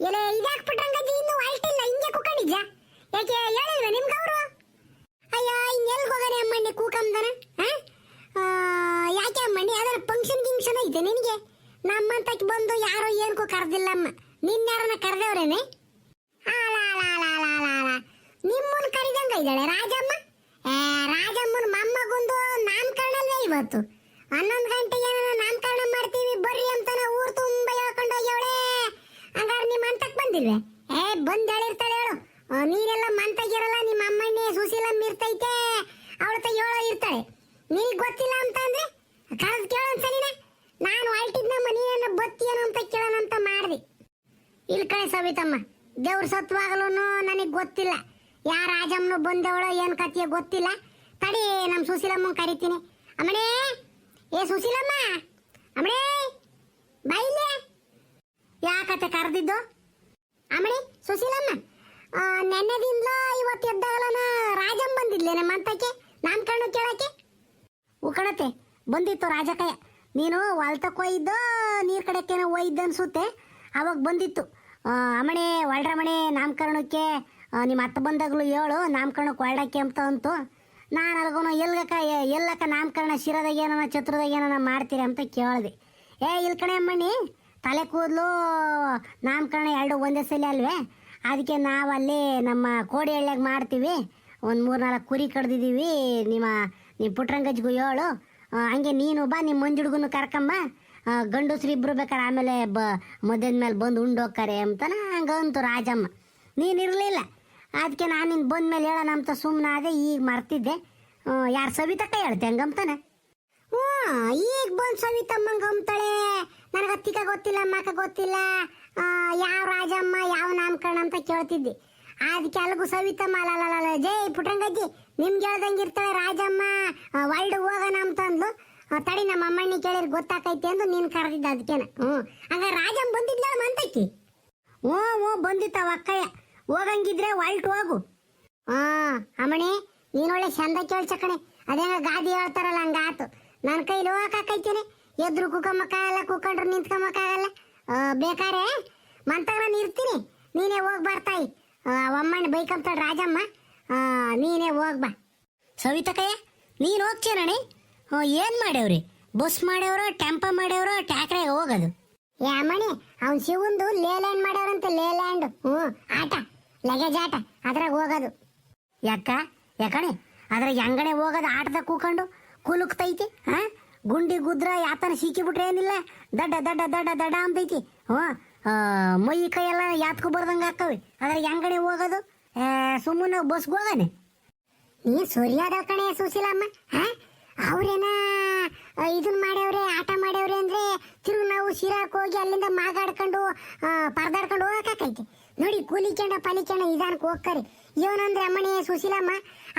ಎಲೆ ಇದ್ಯಾಕ್ ಇನ್ನು ಹೊರಟಿಲ್ಲ ಹಿಂಗೆ ಕುಕೊಂಡಿದ್ಯಾ? ಯಾಕೆ ಹೇಳಿಲ್ವ ನಿಮ್ಗೆ ಅವರು? ಅಯ್ಯೋ ಇನ್ನೆಲ್ಗೆ ಹೋಗಾನೆ ಅಮ್ಮಣ್ಣಿ ಕೂಕಂದನ? ಯಾಕೆ ಅಮ್ಮಣ್ಣಿ ಯಾವ್ದಾರ ಫಂಕ್ಷನ್ ಗಿಂಕ್ಷನ್ ಐತೆ ನಿನಗೆ? ನಮ್ಮಂತಕ್ಕೆ ಬಂದು ಯಾರೋ ಏನಕ್ಕೂ ಕರೆದಿಲ್ಲ ಅಮ್ಮ. ನಿನ್ಯಾರನ್ನ ಕರೆದವ್ರೇನೆ? ನಿಮ್ಮನ್ನ ಕರಿದಂಗ ಇದ್ದಾಳೆ ರಾಜಮ್ಮ? ರಾಜಮ್ಮನ ಮೊಮ್ಮಗೊಂದು ನಾಮಕರಣ ಇವತ್ತು ಹನ್ನೊಂದು ಗಂಟೆಗೆ ನಾಮಕರಣ ಮಾಡ್ತೀವಿ, ಬರ್ರಿ ಬಂದಿಲ್ವೇ ಏ, ಬಂದ್ ಹೇಳಿರ್ತಾಳೆ ಹೇಳು. ನೀನೆಲ್ಲ ಮಂತಾಗಿರಲ್ಲ, ನಿಮ್ಮ ಅಮ್ಮನ್ನ ಸುಶೀಲಮ್ಮ ಇರ್ತೈತೆ. ಅವಳ ಹೇಳೋ ಇರ್ತಾಳೆ. ನೀ ಗೊತ್ತಿಲ್ಲ ಅಂತ ಅಂದ್ರೆ? ಕರೆದು ಕೇಳೋ ಸರಿನೆ ನಾನು. ಹೊರಟಿದ್ನ ಮನೆಯನ್ನ ಬತ್ತಿಯೇನು ಅಂತ ಕೇಳೋಣ ಅಂತ ಮಾಡ್ದಿ. ಇಲ್ಲಿ ಕಡೆ ಸವಿತಮ್ಮ, ದೇವ್ರ ಸತ್ವಾಗಲೂ ನನಗೆ ಗೊತ್ತಿಲ್ಲ. ಯಾ ರಾಜಮ್ಮನು ಬಂದವಳೋ ಏನು ಕತಿಯ ಗೊತ್ತಿಲ್ಲ. ತಡಿ ನಮ್ಮ ಸುಶೀಲಮ್ಮ ಕರಿತೀನಿ. ಅಮ್ಮಣೇ, ಏ ಸುಶೀಲಮ್ಮ ಅಮ್ಮಣೇ ಬೈಲೆ ಯಾಕತ್ತೆ ಕರೆದಿದ್ದು? ಅಮ್ಮಣಿ ಸುಶೀಲಮ್ಮ ನೆನ್ನೆದಿಂದ ಇವತ್ತು ಎದ್ದಾಗಲನ ರಾಜಮ್ಮ ಬಂದಿದ್ಲೆ ನಮ್ಮ ಅಂತಕ್ಕೆ ಕಣ್ಣು ಕೇಳಕ್ಕೆ? ಉಕಣತೆ ಬಂದಿತ್ತು ರಾಜಕಾಯ ನೀನು ಹೊಲ್ತಕ್ಕೆ ಒಯ್ದು, ನೀರು ಕಡೆಕ್ಕೇನೋ ಒಯ್ದು ಅನ್ಸುತ್ತೆ. ಅವಾಗ ಬಂದಿತ್ತು. ಅಮಣೆ ಒಳ್ರಮಣೆ ನಾಮಕರಣಕ್ಕೆ ನಿಮ್ಮ ಅತ್ತ ಬಂದಾಗಲೂ ಹೇಳು, ನಾಮಕರಣಕ್ಕೆ ಒಳ್ಳಕ್ಕೆ ಅಂತ ಅಂತು. ನಾನು ಅಲ್ಗೋನು ಎಲ್ಲಕ್ಕ ಎಲ್ಲಕ್ಕ ನಾಮಕರಣ ಶಿರದಾಗ ಏನನ, ಛತ್ರದಾಗ ಏನನ ಮಾಡ್ತೀರಿ ಅಂತ ಕೇಳಿದೆ. ಏ ಇಲ್ಲಿ ಕಣೆ ಅಮ್ಮಣ್ಣಿ ತಲೆ ಕೂದಲು ನಾಮಕರಣ ಎರಡು ಒಂದೇ ಸಲ ಅಲ್ವೇ? ಅದಕ್ಕೆ ನಾವಲ್ಲಿ ನಮ್ಮ ಕೋಡಿ ಹಳ್ಳಿಯಾಗ ಮಾಡ್ತೀವಿ. ಒಂದು ಮೂರು ನಾಲ್ಕು ಕುರಿ ಕಡ್ದಿದ್ದೀವಿ ನಿಮ್ಮ ನಿಮ್ಮ ಪುಟ್ರಂಗಜ್ಗೂ ಹೇಳು ಹಂಗೆ ನೀನು ಬಾ ನಿಮ್ಮ ಮಂಜುಡ್ಗೂ ಕರ್ಕಂಬ. ಗಂಡಸ್ರು ಇಬ್ರು ಬೇಕಾರೆ ಆಮೇಲೆ ಬ ಮದ್ಯದ ಮೇಲೆ ಬಂದು ಉಂಡು ಹೋಗ್ತಾರೆ ಹಂಗೆ ಹಂಗಂತು ರಾಜಮ್ಮ. ನೀನು ಇರಲಿಲ್ಲ. ಅದಕ್ಕೆ ನಾನು ನಿನ್ನ ಬಂದ ಮೇಲೆ ಹೇಳೋಣ ಅಂತ ಸುಮ್ಮನೆ ಅದೇ ಈಗ ಮರ್ತಿದ್ದೆ. ಯಾರು ಸವಿತಕ್ಕ ಹೇಳ್ತೆ ಹಂಗಂತಾನೆ? ಹ್ಞೂ, ಈಗ ಬಂದು ಸವಿತಮ್ಮಂಗೆ ಅಂತಾಳೆ ನನಗೆ ಅತ್ತಿಕ ಗೊತ್ತಿಲ್ಲ, ಅಮ್ಮಕ್ಕ ಗೊತ್ತಿಲ್ಲ ಯಾವ ರಾಜಮ್ಮ, ಯಾವ ನಾಮಕರಣ ಅಂತ ಕೇಳ್ತಿದ್ದೆ. ಅದಕ್ಕೆ ಅಲ್ಗೂ ಸವಿತಮ್ಮ ಅಲ್ಲ ಜೈ ಪುಟ್ರಂಗಜ್ಜಿ ನಿಮ್ಗೆ ಹೇಳ್ದಂಗೆ ಇರ್ತಾಳೆ ರಾಜಮ್ಮ ವರ್ಲ್ಡ್ ಹೋಗೋಣ ಅಂತ ಅಂದ್ಲು ತಡಿ ನಮ್ಮ ಅಮ್ಮಣ್ಣಿ ಕೇಳಿದ್ರೆ ಗೊತ್ತಾಕೈತೆ ಅಂದು ನೀನು ಕರೆದಿದ್ದ ಅದಕ್ಕೇನ ಹ್ಞೂ. ಹಂಗ ರಾಜಮ್ಮ ಬಂದಿದ್ಲ ಮಂತಕ್ಕಿ? ಹ್ಞೂ ಹ್ಞೂ, ಬಂದಿತ್ತವ ಅಕ್ಕಯ್ಯ. ಹೋಗಂಗಿದ್ರೆ ವರ್ಲ್ಡ್ ಹೋಗು. ಹಾ, ಅಮ್ಮಣಿ ನೀನೊಳ್ಳೆ ಚಂದ ಕೇಳ್ಚಕಣೆ ಅದೇನ ಗಾದಿ ಹೇಳ್ತಾರಲ್ಲ, ಹಂಗಾತು. ನನ್ನ ಕೈಲಿ ಹೋಗಕ್ಕಾಕೈತೇನೆ ಎದ್ರು ಕುಕ್ಕಮ್ಮಕ್ಕಾಗಲ್ಲ ಕುಕ್ಕಂಡ್ರು ನಿಂತ್ಕೊಂಬಕ್ಕಾಗಲ್ಲ ಆ, ಬೇಕಾರೆ ಮಂತಾಗ ನಾನು ಇರ್ತೀನಿ. ನೀನೇ ಹೋಗಿ ಬರ್ತಾಯಿ ಒಮ್ಮಣ್ಣ ಬೈಕಂತಾಳ ರಾಜಮ್ಮ. ನೀನೇ ಹೋಗ್ ಬಾ. ಸವಿತಕಯ್ಯ ನೀನು ಹೋಗ್ತೀರಣಿ ಏನು ಮಾಡ್ಯವ್ರಿ? ಬಸ್ ಮಾಡ್ಯವ್ರ ಟೆಂಪ ಮಾಡ್ಯವ್ರ ಟ್ಯಾಕ್ರಾಗ ಹೋಗೋದು. ಅಮ್ಮಣಿ ಅವ್ನು ಶಿವಂದು ಲೇಲ್ಯಾಂಡ್ ಮಾಡ್ಯವ್ರಂತೆ ಲೇಲ್ಯಾಂಡ್. ಹ್ಞೂ ಆಟ ಲಗೇಜ್ ಆಟ ಅದ್ರಾಗ ಹೋಗೋದು. ಯಾಕ? ಯಾಕಣೆ? ಅದ್ರಾಗ ಹೆಂಗಣೆ ಹೋಗೋದು ಆಟದಾಗ ಕೂಕೊಂಡು ಕುಲುಕ್ತೈತಿ ಹಾ? ಗುಂಡಿ ಗುದ್ರ ಯಾತನ ಸಿಕ್ಕಿ ಬಿಟ್ರೆ ಏನಿಲ್ಲ? ದಡ್ಡ ದಡ್ಡ ದಡ್ಡ ದಡ್ಡ ಅಂತೈತಿ. ಹ್ಞೂ. ಮೈ, ಕೈ ಎಲ್ಲ ಯಾತ್ಕೊ ಬರ್ದಂಗೆ ಹಾಕವಿ ಅದ್ರ ಹೆಂಗಡೆ ಹೋಗೋದು? ಸುಮ್ಮನೆ ಬಸ್ಗೆ ಹೋಗಾನೆ ನೀ ಸರಿಯಾದ ಕಣೆ ಸುಶೀಲಮ್ಮ ಹಾ ಅವ್ರೇನ ಇದನ್ನ ಮಾಡ್ಯವ್ರೆ, ಆಟ ಮಾಡ್ಯವ್ರೆ ಅಂದ್ರೆ ತಿರುಗಿ ನಾವು ಶಿರಾಕ್ ಹೋಗಿ ಅಲ್ಲಿಂದ ಮಾಗಾಡ್ಕೊಂಡು ಪರದಾಡ್ಕೊಂಡು ಹೋಗಕ್ಕಾಕೈತಿ ನೋಡಿ ಕೂಲಿಕೆಂಡ ಪಲಿಕೆಂಡ ಇದಾನಕ್ ಹೋಗ್ತಾರೆ ಇವನಂದ್ರೆ ಅಮ್ಮಣಿ ಸುಶೀಲಮ್ಮ.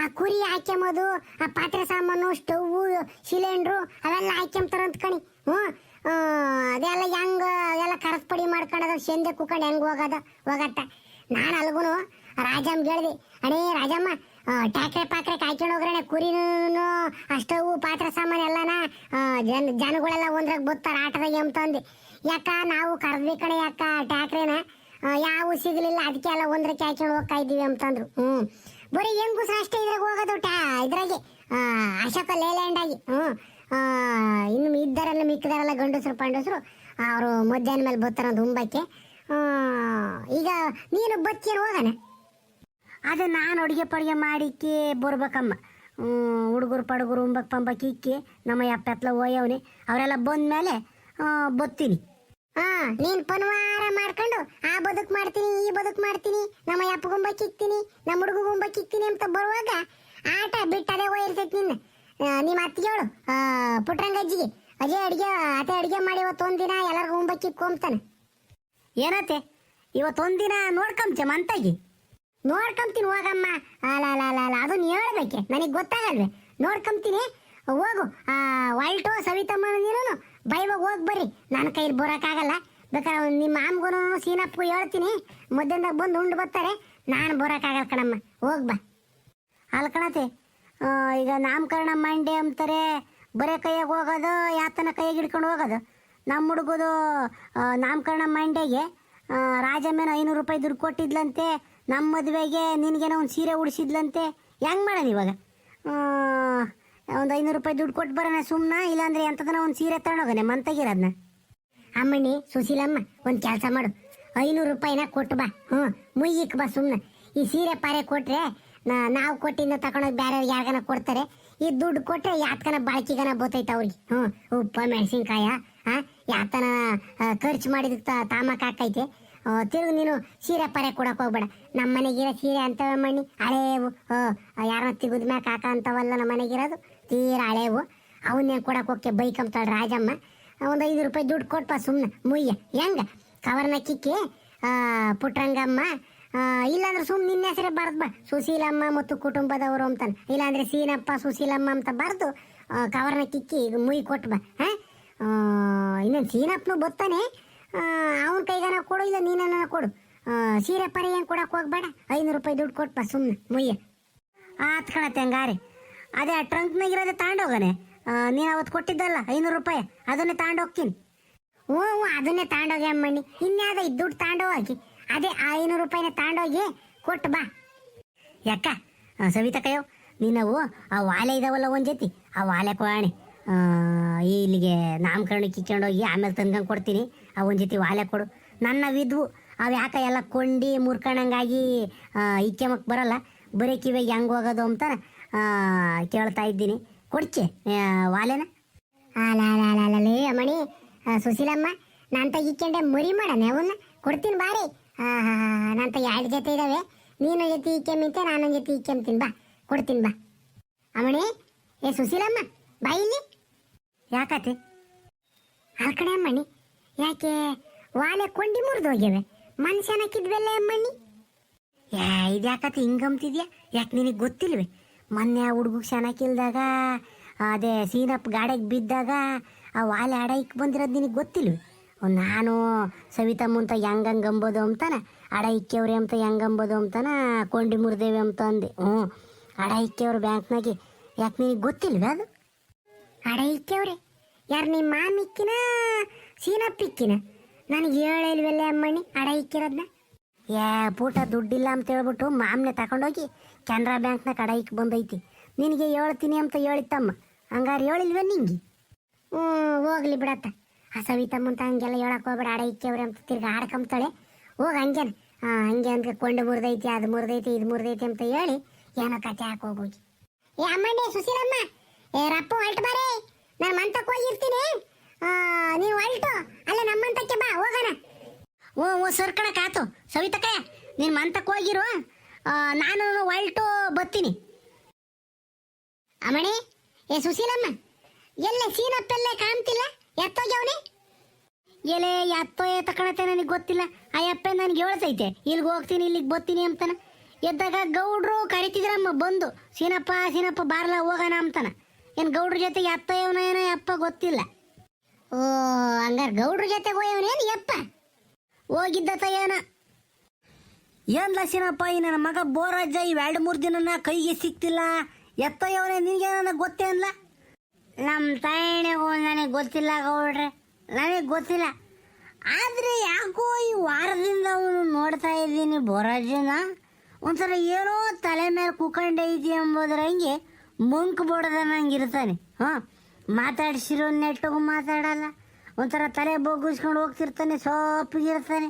ಆ ಕುರಿ ಹಾಕ್ಯಂಬೋದು ಆ ಪಾತ್ರೆ ಸಾಮಾನು, ಸ್ಟವ್, ಸಿಲಿಂಡ್ರು, ಅವೆಲ್ಲ ಹಾಕ್ಯಂತಾರ ಅಂತ ಕಣಿ. ಹ್ಞೂ. ಅದೆಲ್ಲ ಹೆಂಗ ಎಲ್ಲ ಕರಸ್ಪಡಿ ಮಾಡ್ಕೊಂಡದ, ಶೆಂದೆ ಕುಕ್ಕಂಡು ಹೆಂಗ್ ಹೋಗದ, ಹೋಗತ್ತ. ನಾನು ಅಲ್ಗುನು ರಾಜಮ್ಮ ಹೇಳ್ದೆ ಅಣೇ ರಾಜಮ್ಮ ಟ್ಯಾಕ್ರೆ ಪಾಕ್ರೆ ಕಾಯ್ಕೊಂಡು ಹೋಗ್ರಣ, ಕುರಿನೂ ಅಷ್ಟವು ಪಾತ್ರೆ ಸಾಮಾನು ಎಲ್ಲನ ಜನ, ಜನಗಳೆಲ್ಲ ಒಂದ್ರಾಗ ಬತ್ತಾರ, ಆಟದಾಗ ಎಂತಂದು ಯಾಕ, ನಾವು ಕರೆದ್ವಿ ಕಣೆ ಯಾಕ, ಟ್ಯಾಕ್ರೇನ? ಯಾವ ಸಿಗಲಿಲ್ಲ ಅದಕ್ಕೆ ಎಲ್ಲ ಒಂದ್ರಕ್ಕೆ ಹಾಕ್ಕೊಂಡು ಹೋಗ್ತಾ ಇದ್ದೀವಿ ಅಂತಂದ್ರು. ಹ್ಞೂ ಬರೀ ಹೆಂಗುಸ್ರ ಅಷ್ಟೇ ಇದ್ರಾಗ ಹೋಗೋದು ಟ್ಯಾ ಇದ್ರಾಗೆ. ಅಶೋಕ ಲೇಲ್ಯಾಂಡ್ ಆಗಿ ಹ್ಞೂ ಇನ್ನು ಇದ್ದಾರಲ್ಲ ಮಿಕ್ಕಿದಾರಲ್ಲ ಗಂಡಸರು, ಪಂಡಸರು ಅವರು ಮಧ್ಯಾಹ್ನ ಮೇಲೆ ಬರ್ತಾರ ಉಂಬಕ್ಕೆ ಈಗ ನೀನು ಬಚ್ಚೇನು ಹೋಗಣ. ಅದು ನಾನು ಅಡುಗೆ ಪಡುಗೆ ಮಾಡಿಕ್ಕೆ ಬರ್ಬೇಕಮ್ಮ. ಹುಡುಗರು, ಪಡುಗರು ಉಂಬಕ್ ಪಂಬಕ್ ಇಕ್ಕಿ, ನಮ್ಮ ಯಪ್ಪೆತ್ಲ ಒಯ್ಯವನಿ ಅವರೆಲ್ಲ ಬಂದ್ಮೇಲೆ ಬತ್ತೀನಿ. ಹಾ ನೀನ್ ಪನ್ವಾರ ಮಾಡ್ಕೊಂಡು ಆ ಬದುಕ್ ಮಾಡ್ತೀನಿ ಈ ಬದುಕ್ ಮಾಡ್ತೀನಿ ನಮ್ಮ ಯಪ್ಪ ಗುಂಬಕ್ ಇಕ್ತೀನಿ ನಮ್ಮ ಹುಡುಗ ಗುಂಬಕ್ ಇಕ್ತೀನಿ ಅಂತ ಬರುವಾಗ ಆಟ ಬಿಟ್ಟರೆ ಹೋಗಿರ್ತೈತಿ ನಿನ್ನ. ಆ, ನಿಮ್ಮ ಅತ್ತಿಗೆವಳು ಪುಟ್ರಂಗಜ್ಜಿಗೆ ಅಜಯ್ ಅಡಿಗೆ ಅತ್ತೆ ಅಡಿಗೆ ಮಾಡಿ ಇವತ್ತು ಒಂದಿನ ಎಲ್ಲರಿಗೂ ಗುಂಬಕ್ ಕಿಕ್ಕೊಂಬ್ತಾನೆ ಏನತ್ತೆ? ಇವತ್ತೊಂದಿನ ನೋಡ್ಕೊಂಬ ಮಂತಾಗಿ? ನೋಡ್ಕೊಂತೀನಿ ಹೋಗಮ್ಮ. ಅಲ್ಲ ಅಲ್ಲ ಅಲ್ಲ ಅದು ನೀ ಹೇಳ್ಬೇಕೆ. ನನಗೆ ಗೊತ್ತಾಗಲ್ವೇ. ನೋಡ್ಕೊಂತೀನಿ ಹೋಗು. ವೈಲ್ಟು ಸವಿತಮ್ಮ ನೀನು ಬೈವಾಗ ಹೋಗಿ ಬರ್ರಿ. ನನ್ನ ಕೈಲಿ ಬರೋಕ್ಕಾಗಲ್ಲ. ಬೇಕಾದ್ರೆ ನಿಮ್ಮ ಮಾಮ್ಗೂ ಸೀನಪ್ಪಗೂ ಹೇಳ್ತೀನಿ. ಮಧ್ಯಾಹ್ನದಾಗ ಬಂದು ಉಂಡು ಬರ್ತಾರೆ. ನಾನು ಬರೋಕ್ಕಾಗಲ್ಲ ಕಣಮ್ಮ. ಹೋಗಿ ಬಾ. ಅಲ್ಲಿ ಕಣತೆ ಈಗ ನಾಮಕರಣ ಮಂಡೆ ಅಂತಾರೆ. ಬರೇ ಕೈಯಾಗ ಹೋಗೋದು, ಯಾತನ ಕೈಯಾಗ ಹಿಡ್ಕೊಂಡು ಹೋಗೋದು. ನಮ್ಮ ಹುಡುಗದು ನಾಮಕರಣ ಮಂಡೆಗೆ ರಾಜ ಮೇಲೆ ಐನೂರು ರೂಪಾಯಿ ದುಡ್ಡು ಕೊಟ್ಟಿದ್ಲಂತೆ. ನಮ್ಮ ಮದುವೆಗೆ ನಿನಗೇನೋ ಒಂದು ಸೀರೆ ಉಡಿಸಿದ್ಲಂತೆ. ಹೆಂಗೆ ಮಾಡೋಣ ಇವಾಗ? ಒಂದು ಐನೂರು ರೂಪಾಯಿ ದುಡ್ಡು ಕೊಟ್ಟು ಬರೋಣ ಸುಮ್ಮನ ಇಲ್ಲಾಂದ್ರೆ ಎಂಥದನ್ನ ಒಂದು ಸೀರೆ ತಗೊಂಡೋಗನೆ ಮಂತಾಗಿರೋದನ್ನ ಅಮ್ಮಣ್ಣಿ, ಸುಶೀಲಮ್ಮ, ಒಂದು ಕೆಲಸ ಮಾಡು. ಐನೂರು ರೂಪಾಯಿನ ಕೊಟ್ಟು ಬಾ, ಹ್ಞೂ, ಮುಯ್ಯಿಕ್ ಬಾ ಸುಮ್ಮನೆ ಈ ಸೀರೆ ಪಾರೆ ಕೊಟ್ಟರೆ ನಾವು ಕೊಟ್ಟಿಂದ ತಗೊಂಡೋಗಿ ಬೇರೆ ಯಾರಿಗಾನ ಕೊಡ್ತಾರೆ? ಈ ದುಡ್ಡು ಕೊಟ್ಟರೆ ಯಾತ್ಕನ ಬಾಳ್ಕಿಗನ ಬೋತೈತೆ ಅವ್ರಿಗೆ, ಹ್ಞೂ. ಉಪ್ಪು, ಮೆಣಸಿನ್ಕಾಯ ಹಾಂ ಯಾತನ ಖರ್ಚು ಮಾಡಿದ ತಾಮಕ್ ಹಾಕೈತೆ. ತಿರುಗಿ ನೀನು ಸೀರೆ ಪಾರೆ ಕೊಡಕ್ಕೆ ಹೋಗ್ಬೇಡ. ನಮ್ಮ ಮನೆಗಿರೋ ಸೀರೆ ಅಂತವ ಮಣ್ಣಿ ಹಳೇವು ಯಾರನ್ನ ತೆಗೆದ ಮ್ಯಾಕ ಹಾಕ ಅಂತವಲ್ಲ ನಮ್ಮ ಮನೆಗಿರೋದು ತೀರಾ ಹಳೇವು ಅವನ್ನೇ ಕೊಡಕ್ಕೆ ಹೋಗಿ ಬೈಕ್ ಅಂತಾಳೆ ರಾಜಮ್ಮ. ಒಂದು ಐದು ರೂಪಾಯಿ ದುಡ್ಡು ಕೊಟ್ಪ ಸುಮ್ಮನೆ ಮುಯ್ಯ. ಹೆಂಗೆ? ಕವರ್ನ ಕಿಕ್ಕಿ ಪುಟ್ರಂಗಮ್ಮ ಇಲ್ಲಾಂದ್ರೆ ಸುಮ್ಮನೆ ನಿನ್ನ ಹೆಸರೇ ಬರ್ದು ಬಾ. ಸುಶೀಲಮ್ಮ ಮತ್ತು ಕುಟುಂಬದವರು ಅಂತಾನೆ. ಇಲ್ಲಾಂದ್ರೆ ಸೀನಪ್ಪ, ಸುಶೀಲಮ್ಮ ಅಂತ ಬರೆದು ಕವರ್ನ ಕಿಕ್ಕಿ ಮುಯ್ ಕೊಟ್ಟು ಬಾ. ಹಾಂ? ಇನ್ನೊಂದು ಸೀನಪ್ಪನು ಬರ್ತಾನೆ? ಅವನ ಕೈಗಾನ ಕೊಡು, ಇಲ್ಲ ನೀನನ್ನ ಕೊಡು. ಸೀರೆ ಪರಿ ಏನು ಕೊಡಕ್ಕೆ ಹೋಗ್ಬೇಡ. ಐನೂರು ರೂಪಾಯಿ ದುಡ್ಡು ಕೊಟ್ಪ ಸುಮ್ಮನೆ ಮುಯ್ಯ. ಆತ್ಕೊಳತ್ತೆ ಹಂಗಾರೆ. ಅದೇ ಟ್ರಂಕ್ನಾಗಿರೋದೇ ತಗೊಂಡೋಗನೆ ನೀನು ಅವತ್ತು ಕೊಟ್ಟಿದ್ದಲ್ಲ ಐನೂರು ರೂಪಾಯಿ ಅದನ್ನೇ ತಗೊಂಡೋಗ್ತೀನಿ ಹ್ಞೂ ಹ್ಞೂ ಅದನ್ನೇ ತಾಂಡೋಗಿ ಅಮ್ಮಣ್ಣಿ. ಇನ್ಯಾವುದೇ ದುಡ್ಡು ತಗೊಂಡೋಗಿ ಅದೇ ಆ ಐನೂರು ರೂಪಾಯಿನ ತಗೊಂಡೋಗಿ ಕೊಟ್ಟು ಬಾ. ಯಾಕ? ಆ, ಸವಿತಾ ಕಯ್ಯೋ ನೀನವು ಆ ವಾಲೆ ಇದಾವಲ್ಲ ಒಂದು ಜೊತೆ ಆ ವಾಲೆ ಕೊಡಾಣಿ ಇಲ್ಲಿಗೆ ನಾಮಕರಣಕ್ಕೆ ಇಕ್ಕೊಂಡೋಗಿ ಆಮೇಲೆ ತಂದ್ಕೊಂಡು ಕೊಡ್ತೀನಿ. ಆ ಒಂದು ಜೊತೆ ವಾಲೆ ಕೊಡು. ನನ್ನ ವಿದ್ವು ಅವು ಯಾಕ ಎಲ್ಲ ಕೊಂಡಿ ಮುರ್ಕಣಂಗಾಗಿ ಇಕ್ಕೆಮಕ್ಕೆ ಬರಲ್ಲ. ಬರೀ ಕಿವಿಗೆ ಹೆಂಗೆ ಹೋಗೋದು ಅಂತ ಆ, ಕೇಳ್ತಾ ಇದ್ದೀನಿ. ಕೊಡ್ಚೆ ವಾಲೆನ? ಅಮ್ಮಣಿ ಆ, ಸುಶೀಲಮ್ಮ ನಾನ್ ತೆಗಿಕೊಂಡೆ ಮುರಿ ಮಾಡ ಅವನ್ನ? ಕೊಡ್ತೀನಿ ಬಾರಿ. ನಂತ ಎರಡು ಜೊತೆ ಇದಾವೆ. ನೀನು ಜೊತೆ ಇಕ್ಕೆಂಬಿಂತೆ ನಾನು ಜೊತೆ ಇಕ್ಕೆಂತೀನಿ ಬಾ. ಕೊಡ್ತೀನಿ ಬಾ. ಅಮ್ಮಣಿ ಏ ಸುಶೀಲಮ್ಮ ಬಾ ಇಲ್ಲಿ. ಯಾಕತಿ? ಆ ಕಡೆ ಅಮ್ಮಣ್ಣಿ ಯಾಕೆ ವಾಲೆ ಕೊಂಡಿ ಮುರಿದು ಹೋಗ್ಯವೆ? ಮನುಷ್ಯನ ಹಾಕಿದ್ವೆಲ್ಲ ಅಮ್ಮಣ್ಣಿ ಯಾ ಇದ್ಯಾಕತಿ ಹಿಂಗಂತಿದ್ಯಾ ಯಾಕೆ ನಿನಗೆ ಗೊತ್ತಿಲ್ವೇ? ಮೊನ್ನೆ ಆ ಹುಡುಗ ಚೆನ್ನಾಗಿಲ್ದಾಗ ಅದೇ ಸೀನಪ್ಪ ಗಾಡಿಗೆ ಬಿದ್ದಾಗ ಆ ವಾಲೆ ಆಡ ಇಕ್ ಬಂದಿರೋದು ನಿನಗೆ ಗೊತ್ತಿಲ್ಲ ನಾನು ಸವಿತಮ್ಮ ಅಂತ ಹೆಂಗಂಗೆ ಅಂಬೋದು ಅಂತಾನ ಅಡ ಇಕ್ಕೆವ್ರಿ ಅಂತ ಹೆಂಗೆ ಅಂಬೋದು ಅಂತಾನ, ಕೊಂಡಿ ಮುರಿದೇವೆ ಅಂತ ಅಂದೆ. ಹ್ಞೂ ಅಡ ಇಕ್ಕೆವ್ರು ಬ್ಯಾಂಕ್ನಾಗೆ. ಯಾಕೆ ನಿನಗೆ ಗೊತ್ತಿಲ್ವ ಅದು? ಅಡ ಇಕ್ಕೇವ್ರಿ ಯಾರು ನಿಮ್ಮ ಮಾಮಿಕ್ಕಿನ ಸೀನಪ್ಪಿಕ್ಕಿನ ನನಗೆ ಹೇಳಿಲ್ವಲ್ಲ ಅಮ್ಮಣ್ಣಿ ಅಡ ಇಕ್ಕಿರೋದನ್ನ ಏ ಪೂಟ ದುಡ್ಡಿಲ್ಲ ಅಂತ ಹೇಳ್ಬಿಟ್ಟು ಮಾಮ್ನೆ ತಗೊಂಡೋಗಿ ಕೆನರಾ ಬ್ಯಾಂಕ್ನ ಕಡ ಇಕ್ ಬಂದೈತಿ. ನಿನಗೆ ಹೇಳ್ತೀನಿ ಅಂತ ಹೇಳಿತ್ತಮ್ಮ. ಹಂಗಾರೆ ಹೇಳಿಲ್ವೇ ನಿಂಗೆ? ಹ್ಞೂ, ಹೋಗ್ಲಿ ಬಿಡತ್ತ. ಆ ಸವಿತಮ್ಮ ಅಂತ ಹಂಗೆಲ್ಲ ಹೇಳಕ್ ಹೋಗ್ಬೇಡ. ಆಡ ಇಕ್ಕವ್ರೆ ಅಂತ ತಿರ್ಗಿ ಆಡ್ಕೊಂಬ್ತಾಳೆ. ಹೋಗಿ ಹಂಗೇನ? ಹಂಗೆ ಅಂತ ಕೊಂಡು ಮುರಿದೈತಿ, ಅದು ಮುರಿದೈತಿ, ಇದು ಮುರಿದೈತಿ ಅಂತ ಹೇಳಿ ಏನೋ ಕತೆ ಹಾಕಿ ಹೋಗೋಗಿ ಏ, ಅಮ್ಮಣ್ಣಿ, ಸುಶೀಲಮ್ಮ! ಏ, ರಪ್ಪ ಹೊಲ್ಟ್ ಬಾರೆ! ನಾನು ಮಂತಕ್ಕೆ ಹೋಗಿರ್ತೀನಿ. ನೀವು ಹೊಲ್ಟು ಅಲ್ಲ ನಮ್ಮಂತಕ್ಕೆ ಬಾ, ಹೋಗೋಣ. ಓ ಓ ಸರ್ಕಣಕ್ ಆತು. ಸವಿತಕ್ಕ, ನೀನು ಮಂತಕ್ಕೆ ಹೋಗಿರು. ನಾನು ಹೊಲ್ಟು ಬತ್ತೀನಿ ಅಮ್ಮಣಿ ಏ ಸುಶೀಲಮ್ಮ, ಎಲ್ಲ ಸೀನಪ್ಪಲ್ಲೇ ಕಾಣ್ತಿಲ್ಲ? ಎತ್ತೋಗ್ಯವನಿ? ಎಲೆ ಎತ್ತೋ ತಕೊಳತ್ತೆ ನನಗೆ ಗೊತ್ತಿಲ್ಲ. ಆ ಅಪ್ಪ ನನಗೆ ಹೇಳ್ತೈತೆ, ಇಲ್ಲಿಗೆ ಹೋಗ್ತೀನಿ, ಇಲ್ಲಿಗೆ ಬತ್ತೀನಿ ಅಂತಾನೆ. ಎದ್ದಾಗ ಗೌಡ್ರು ಕರಿತಿದ್ರಮ್ಮ ಬಂದು, ಸೀನಪ್ಪ ಸೀನಪ್ಪ ಬಾರ್ಲ ಹೋಗೋಣ ಅಂತಾನೆ. ಏನು ಗೌಡ್ರ ಜೊತೆ ಎತ್ತ ಏನೋ ಏನೋ ಅಪ್ಪ ಗೊತ್ತಿಲ್ಲ. ಓ, ಹಂಗಾರೆ ಗೌಡ್ರ ಜೊತೆಗೆ ಹೋಯವನೇನು ಯಪ್ಪ ಹೋಗಿದ್ದ ಏನ ಏನ್ಲ ಲಸಿನಪ್ಪ, ಈ ನನ್ನ ಮಗ ಬೋರಾಜ ಇವ್ ಎರಡು ಮೂರು ದಿನ ಕೈಗೆ ಸಿಕ್ತಿಲ್ಲ? ಎತ್ತ ಇವನೇ ನಿನಗೆ ನನಗೆ ಗೊತ್ತೇ ಅನ್ಲ? ನಮ್ಮ ತಾಯಣಿಗೂ ನನಗೆ ಗೊತ್ತಿಲ್ಲ ಗೌಡ್ರೆ. ನನಗೆ ಗೊತ್ತಿಲ್ಲ. ಆದರೆ ಯಾಕೋ ಈ ವಾರದಿಂದ ಅವನು ನೋಡ್ತಾ ಇದ್ದೀನಿ ಬೋರಾಜನ ಒಂಥರ ಏನೋ ತಲೆ ಮೇಲೆ ಕುಕ್ಕಂಡೈತಿ ಎಂಬುದ್ರಂಗೆ ಮುಂಕ್ ಬಡ್ದ ನಂಗೆ ಇರ್ತಾನೆ. ಹಾಂ, ಮಾತಾಡ್ಸಿರೋ ನೆಟ್ಟಗೂ ಮಾತಾಡಲ್ಲ. ಒಂಥರ ತಲೆ ಬಗ್ಗಿಸ್ಕೊಂಡು ಹೋಗ್ತಿರ್ತಾನೆ ಸೊಪ್ಪಿಗಿರ್ತಾನೆ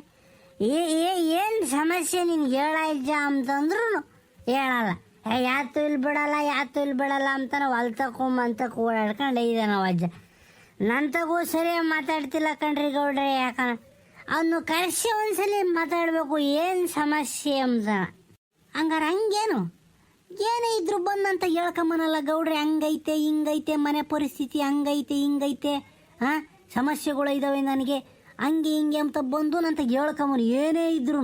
ಏನು ಸಮಸ್ಯೆ ನಿನ್ಗೆ ಹೇಳಾಯ್ಜ ಅಂತಂದ್ರೂ ಹೇಳಲ್ಲ. ಏ, ಯಾತು ಇಲ್ಲಿ ಬಿಡಲ್ಲ, ಯಾತು ಇಲ್ಲಿ ಬಿಡಲ್ಲ ಅಂತಾನೆ ಕೂಡಾಡ್ಕೊಂಡು ಓಡಾಡ್ಕೊಂಡು ನಾವು ಅಜ್ಜ. ನಂತಗೂ ಸರಿಯಾಗಿ ಮಾತಾಡ್ತಿಲ್ಲ ಕಣ್ರಿ ಗೌಡ್ರೆ, ಯಾಕನ? ಅವನು ಕರೆಸಿ ಒಂದ್ಸಲಿ ಮಾತಾಡಬೇಕು, ಏನು ಸಮಸ್ಯೆ ಅಂತ ಹಂಗಾರೆ ಹಂಗೇನು? ಏನೇ ಇದ್ರು ಬಂದಂತ ಹೇಳ್ಕೊಂಬನಲ್ಲ ಗೌಡ್ರೆ, ಹಂಗೈತೆ, ಹಿಂಗೈತೆ, ಮನೆ ಪರಿಸ್ಥಿತಿ ಹಂಗೈತೆ, ಹಿಂಗೈತೆ ಹಾಂ ಸಮಸ್ಯೆಗಳು ಇದಾವೆ ನನಗೆ. ಹಂಗೆ ಹಿಂಗೆ ಅಂತ ಬಂದು ನಂತ ಹೇಳ್ಕೊಂಬನು, ಏನೇ ಇದ್ರು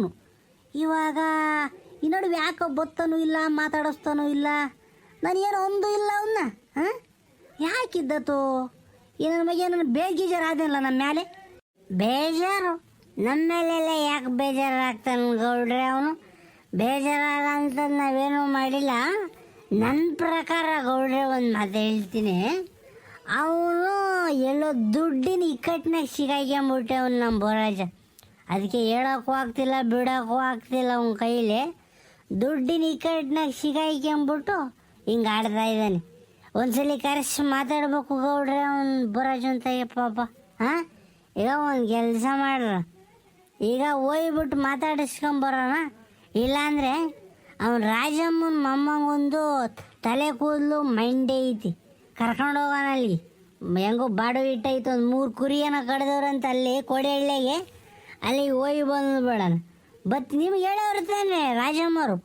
ಇವಾಗ ಈ ನಡುವೆ ಯಾಕೋ ಬತ್ತನೂ ಇಲ್ಲ, ಮಾತಾಡಿಸ್ತಾನೂ ಇಲ್ಲ. ನಾನೇನು ಒಂದು ಇಲ್ಲ ಅವನ್ನ ಹಾಂ? ಯಾಕಿದ್ದತು ಈ ನನ್ನ ಬಗ್ಗೆ ನನ್ನ ಬೇಜಾರು ಆದಲ್ಲ ನಮ್ಮ ಮೇಲೆ ಬೇಜಾರು? ನಮ್ಮ ಮೇಲೆಲ್ಲ ಯಾಕೆ ಬೇಜಾರಾಗ್ತಾನೆ ಗೌಡ್ರೆ ಅವನು? ಬೇಜಾರಾದ ಅಂತ ನಾವೇನೂ ಮಾಡಿಲ್ಲ. ನನ್ನ ಪ್ರಕಾರ ಗೌಡ್ರೆ ಒಂದು ಮಾತು ಹೇಳ್ತೀನಿ. ಅವನು ಎಲ್ಲೋ ದುಡ್ಡಿನ ಇಕ್ಕಟ್ಟಿನಾಗ ಸಿಗಾಕೊಂಬಿಟ್ಟೆ ಅವ್ನು ನಮ್ಮ ಬೋರಾಜ. ಅದಕ್ಕೆ ಹೇಳೋಕ್ಕೂ ಆಗ್ತಿಲ್ಲ, ಬಿಡೋಕ್ಕೂ ಆಗ್ತಿಲ್ಲ ಅವನ ಕೈಲಿ. ದುಡ್ಡಿನ ಇಕ್ಕಟ್ಟಿನಾಗ ಸಿಗಾಯ್ಕೊಂಬಿಟ್ಟು ಹಿಂಗೆ ಆಡ್ತಾ ಇದ್ದಾನೆ. ಒಂದ್ಸಲಿ ಕರೆಸಿ ಮಾತಾಡ್ಬೇಕು ಗೌಡ್ರೆ ಅವ್ನು ಬೋರಾಜ್ ಅಂತ ಪಾಪ. ಹಾಂ ಈಗ ಒಂದು ಕೆಲಸ ಮಾಡ್ರ. ಈಗ ಹೋಗ್ಬಿಟ್ಟು ಮಾತಾಡಿಸ್ಕೊಂಬರೋಣ ಇಲ್ಲಾಂದರೆ ಅವನು ರಾಜಮ್ಮನ, ಮೊಮ್ಮಗೊಂದು ತಲೆ ಕೂದಲು ಮಂಡೆ ಐತಿ. ಕರ್ಕೊಂಡು ಹೋಗೋಣ ಅಲ್ಲಿ. ಹೆಂಗೋ ಬಾಡು ಇಟ್ಟಾಯ್ತು ಒಂದು ಮೂರು ಕುರಿಯನ್ನು ಕಡ್ದವ್ರಂತ ಅಲ್ಲಿ, ಕೋಡೆಹಳ್ಳಿಗೆ. ಅಲ್ಲಿ ಹೋಗಿ ಬಂದು ಬೇಡಣ. ಬಟ್ ನಿಮ್ಗೆ ಹೇಳೋರು ತಾನೆ ರಾಜಮ್ಮರು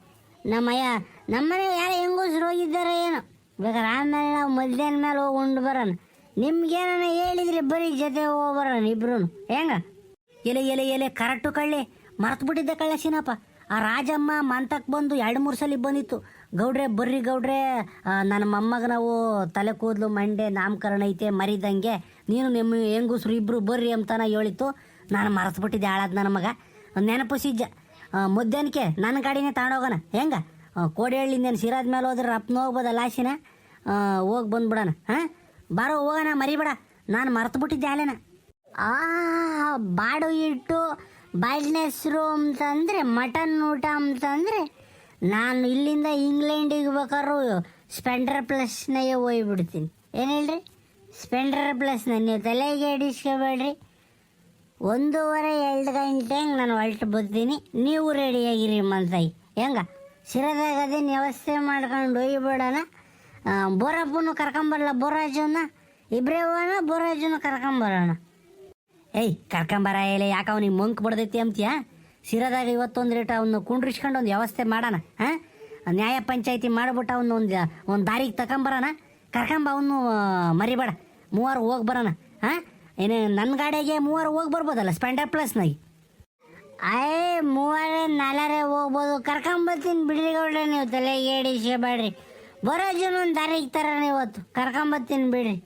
ನಮ್ಮಯ್ಯ ನಮ್ಮನೆ ಯಾರು ಹೆಂಗಸ್ರು ಹೋಗಿದ್ದಾರೆ ಏನೋ. ಬೇಕಾದ್ರೆ ಆಮೇಲೆ ನಾವು ಮಧ್ಯಾಹ್ನ ಮೇಲೆ ಹೋಗಿ ಉಂಡು ಬರೋಣ ನಿಮ್ಗೇನ ಹೇಳಿದ್ರೆ ಬರೀ ಜೊತೆ ಹೋಗಿ ಬರೋಣ ಇಬ್ರು ಹೆಂಗ? ಎಲೆ ಎಲೆ ಎಲೆ, ಕರೆಕ್ಟು ಕಳ್ಳಿ. ಮರ್ತು ಬಿಟ್ಟಿದ್ದೆ ಕಳ್ಳ ಸೀನಪ್ಪ ಆ ರಾಜಮ್ಮ ಮಂತಕ್ಕೆ ಬಂದು ಎರಡು ಮೂರು ಸಲ ಬಂದಿತ್ತು. ಗೌಡ್ರೆ, ಬರ್ರಿ ಗೌಡ್ರೆ ನನ್ನ ಮೊಮ್ಮಗ ನಾವು ತಲೆ ಕೂದಲು, ಮಂಡೆ, ನಾಮಕರಣ ಐತೆ, ಮರಿದಂಗೆ. ನೀನು ನಿಮ್ಮ ಹೆಂಗುಸ್ರು ಇಬ್ಬರು ಬರ್ರಿ ಅಂತಾನ ಹೇಳಿತ್ತು. ನಾನು ಮರೆತು ಬಿಟ್ಟಿದ್ದೆ ಹಾಳಾದ ನನ್ನ ಮಗ. ನೆನಪು ಸಿಜ್ಜ. ಮಧ್ಯಾಹ್ನಕ್ಕೆ ನನ್ನ ಗಾಡಿನೇ ತಗೊಂಡೋಗೋಣ. ಹೆಂಗ? ಕೋಡಿಹಳ್ಳಿಂದೇನು ಸಿರಾದ ಮೇಲೆ ಹೋದ್ರೆ ರಪ್ನ ಹೋಗ್ಬೋದ ಲಾಸಿನ ಹೋಗಿ ಬಂದ್ಬಿಡೋಣ. ಹಾಂ ಬಾರೋ, ಹೋಗೋಣ, ಮರಿಬೇಡ. ನಾನು ಮರೆತು ಬಿಟ್ಟಿದ್ದೆ ಆ, ಬಾಡು ಇಟ್ಟು ಬಾಯ್ನ ಹೆಸರು ಅಂತಂದರೆ ಮಟನ್ ಊಟ ಅಂತಂದರೆ ನಾನು ಇಲ್ಲಿಂದ ಇಂಗ್ಲೆಂಡಿಗೆ ಬೇಕಾದ್ರೂ ಸ್ಪೆಂಡರ್ ಪ್ಲಸ್ನಾಗೆ ಹೋಗ್ಬಿಡ್ತೀನಿ. ಏನು ಹೇಳ್ರಿ? ಸ್ಪೆಂಡರ್ ಪ್ಲಸ್ನ ನೀವು ತಲೆಗೆ ಹಿಡಿಸ್ಕೋಬೇಡ್ರಿ. ಒಂದೂವರೆ ಎರಡು ಗಂಟೆಗೆ ನಾನು ಹೊರಟು ಬರ್ತೀನಿ ನೀವು ರೆಡಿಯಾಗಿರಿ ಮಂತಾಯಿ ಹೆಂಗ? ಶಿರದಾಗ ಅದೇನು ವ್ಯವಸ್ಥೆ ಮಾಡ್ಕೊಂಡು ಹೋಗ್ಬಿಡೋಣ. ಆ, ಬೋರಪ್ಪನು ಕರ್ಕೊಂಬರಲ್ಲ ಬೋರಾಜನ್ನ? ಇಬ್ಬರೇ ಹೋಗೋಣ ಬೋರಾಜನ ಕರ್ಕೊಂಬರೋಣ. ಏಯ್ ಕರ್ಕಂಬರ ಎಲೆ, ಯಾಕೆ ಅವ್ನಿಗೆ ಮಂಕ್ ಬಡ್ದೈತಿ ಅಂತೀಯ? ಸಿರದಾಗ ಇವತ್ತೊಂದು ರೇಟ್ ಅವನ್ನ ಕುಂಡ್ರಿಸ್ಕೊಂಡು ಒಂದು ವ್ಯವಸ್ಥೆ ಮಾಡೋಣ ಹಾಂ ನ್ಯಾಯ ಪಂಚಾಯತಿ ಮಾಡ್ಬಿಟ್ಟು ಅವನು ಒಂದು ಒಂದು ದಾರಿಗೆ ತಗೊಂಬರೋಣ ಕರ್ಕಂಬ ಅವನು ಮರಿಬೇಡ, ಮೂವರು ಹೋಗಿ ಬರೋಣ ಹಾಂ ಏನು ನನ್ನ ಗಾಡಿಗೆ ಮೂವರು ಹೋಗಿ ಬರ್ಬೋದಲ್ಲ ಸ್ಪೆಂಡರ್ ಪ್ಲಸ್ನಾಗಿ? ಅಯ್ಯ ಮೂವರೇ ನಾಲ್ಕರೇ ಹೋಗ್ಬೋದು. ಕರ್ಕೊಂಬರ್ತೀನಿ ಬಿಡ್ರಿ ನೀವು ತಲೆಗೆ ಏಡಿಸ್ಕೋಬೇಡ್ರಿ. ಬರೋ ಜನ ಒಂದು ದಾರಿಗೆ ತರೋಣ ಇವತ್ತು. ಕರ್ಕೊಂಬರ್ತೀನಿ ಬಿಡ್ರಿ.